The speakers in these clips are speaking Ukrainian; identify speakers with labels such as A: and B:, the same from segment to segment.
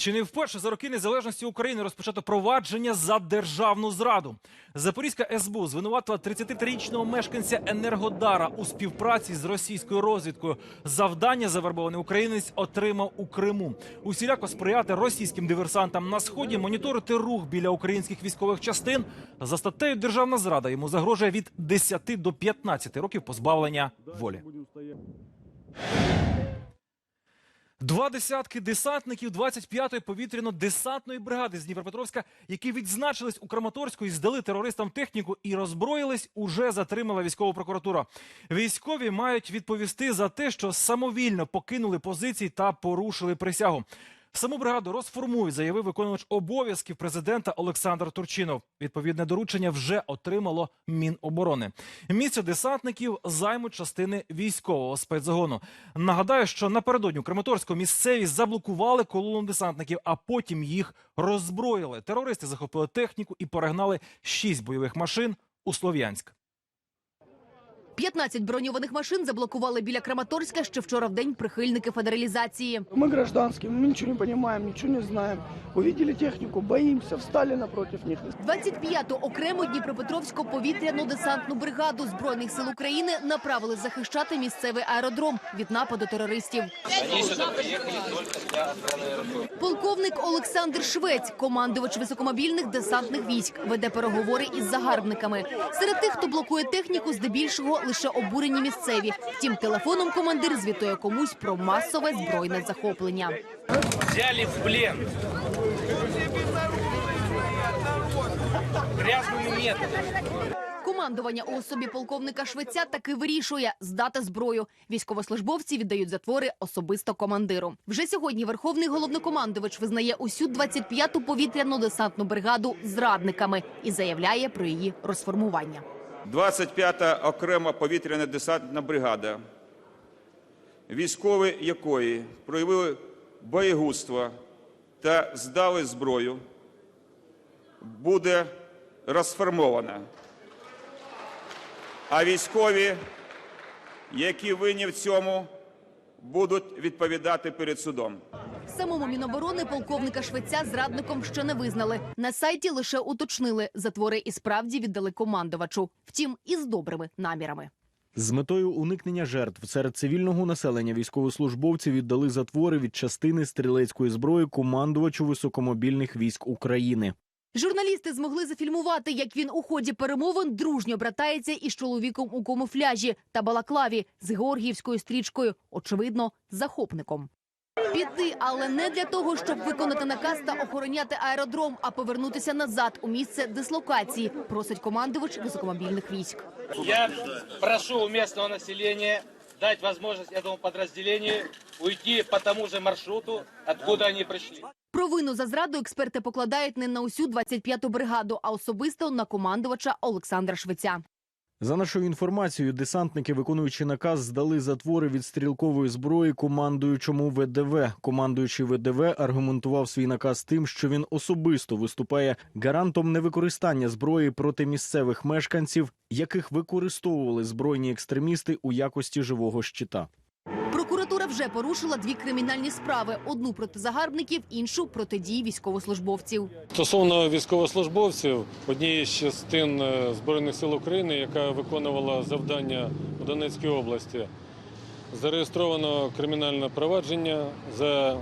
A: Чи не вперше за роки незалежності України розпочато провадження за державну зраду? Запорізька СБУ звинуватила 33-річного мешканця Енергодара у співпраці з російською розвідкою. Завдання завербований українець отримав у Криму. Усіляко сприяти російським диверсантам на сході, моніторити рух біля українських військових частин. За статтею державна зрада йому загрожує від 10 до 15 років позбавлення волі. Два десятки десантників 25-ї повітряно-десантної бригади з Дніпропетровська, які відзначились у Краматорську і здали терористам техніку і роззброїлись, уже затримала військова прокуратура. Військові мають відповісти за те, що самовільно покинули позиції та порушили присягу. Саму бригаду розформують, заявив виконувач обов'язків президента Олександр Турчинов. Відповідне доручення вже отримало Міноборони. Місце десантників займуть частини військового спецзагону. Нагадаю, що напередодні у Краматорську місцеві заблокували колону десантників, а потім їх роззброїли. Терористи захопили техніку і перегнали шість бойових машин у Слов'янськ.
B: 15 броньованих машин заблокували біля Краматорська ще вчора в день прихильники федералізації.
C: Мы гражданские, мы ничего не понимаем, ничего не знаем. Увидели технику, боимся, встали напротив них.
B: 25-ту окрему Дніпропетровську повітряно-десантну бригаду збройних сил України направили захищати місцевий аеродром від нападу терористів. Полковник Олександр Швець, командувач високомобільних десантних військ, веде переговори із загарбниками. Серед тих, хто блокує техніку, здебільшого лише обурені місцеві. Втім, телефоном командир звітує комусь про масове збройне захоплення.
D: взяли в плен. Грязными методами.
B: Командування у особі полковника Швеця таки вирішує здати зброю. Військовослужбовці віддають затвори особисто командиру. Вже сьогодні верховний головнокомандувач визнає усю 25-ту повітряно-десантну бригаду зрадниками і заявляє про її розформування.
E: 25-та окрема повітряна десантна бригада, військові якої проявили боєгузтво та здали зброю, буде розформована. А військові, які винні в цьому, будуть відповідати перед судом.
B: Самому міноборони полковника Швеця зрадником ще не визнали. На сайті лише уточнили затвори і справді віддали командувачу. Втім, із добрими намірами.
F: З метою уникнення жертв серед цивільного населення військовослужбовці віддали затвори від частини стрілецької зброї командувачу високомобільних військ України.
B: Журналісти змогли зафільмувати, як він у ході перемовин дружньо братається із чоловіком у камуфляжі та балаклаві з георгіївською стрічкою, очевидно, захопником. Піти, але не для того, щоб виконати наказ та охороняти аеродром, а повернутися назад у місце дислокації, просить командувач високомобільних військ.
D: Я прошу у местного населения дать возможность этому подразделению уйти по тому же маршруту, откуда они пришли.
B: Провину за зраду експерти покладають не на усю 25-ту бригаду, а особисто на командувача Олександра Швеця.
F: За нашою інформацією, десантники, виконуючи наказ, здали затвори від стрілкової зброї командуючому ВДВ. Командуючий ВДВ аргументував свій наказ тим, що він особисто виступає гарантом невикористання зброї проти місцевих мешканців, яких використовували збройні екстремісти у якості живого щита.
B: Вже порушила дві кримінальні справи: одну проти загарбників, іншу проти дій військовослужбовців.
G: Стосовно військовослужбовців, однієї з частин е, Збройних сил України, яка виконувала завдання у Донецькій області, зареєстровано кримінальне провадження за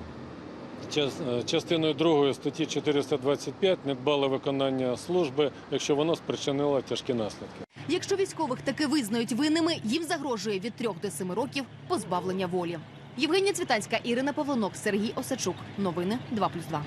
G: е, частиною 2 статті 425 недбале виконання служби, якщо воно спричинило тяжкі наслідки.
B: Якщо військових таки визнають винними, їм загрожує від трьох до семи років позбавлення волі. Євгенія Цвітанська, Ірина Павлонок, Сергій Осачук. Новини 2+,2.